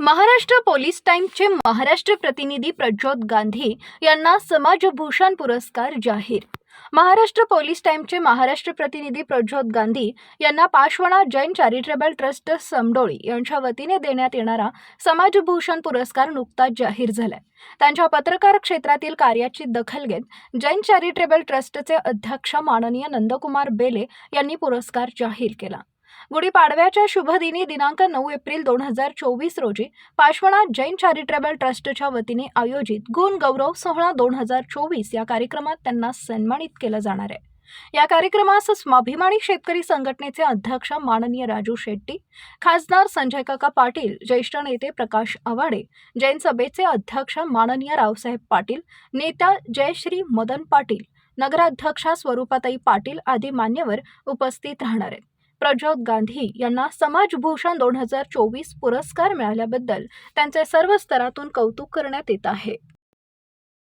Maharashtra police टाईमचे महाराष्ट्र प्रतिनिधी प्रज्योत गांधी यांना समाजभूषण पुरस्कार जाहीर. महाराष्ट्र पोलीस टाईमचे महाराष्ट्र प्रतिनिधी प्रज्योत गांधी यांना पाशवणा जैन चॅरिटेबल ट्रस्ट समडोळी यांच्या वतीने देण्यात येणारा समाजभूषण पुरस्कार नुकताच जाहीर झालाय. त्यांच्या पत्रकार क्षेत्रातील कार्याची दखल घेत जैन चॅरिटेबल ट्रस्टचे अध्यक्ष माननीय नंदकुमार बेले यांनी पुरस्कार जाहीर केला. गुढीपाडव्याच्या शुभदिनी दिनांक नऊ एप्रिल दोन हजार चोवीस रोजी पाशवणा जैन चॅरिटेबल ट्रस्टच्या वतीने आयोजित गुण गौरव सोहळा दोन हजार चोवीस या कार्यक्रमात त्यांना सन्मानित केलं जाणार आहे. या कार्यक्रमास स्वाभिमानी शेतकरी संघटनेचे अध्यक्ष माननीय राजू शेट्टी खासदार संजय काका पाटील ज्येष्ठ नेते प्रकाश आवाडे जैन सभेचे अध्यक्ष माननीय रावसाहेब पाटील नेता जयश्री मदन पाटील नगराध्यक्षा स्वरूपाताई पाटील आदी मान्यवर उपस्थित राहणार आहेत. प्रज्योत गांधी यांना समाजभूषण दोन हजार चोवीस पुरस्कार मिळाल्याबद्दल त्यांचे सर्व स्तरातून कौतुक करण्यात येत आहे.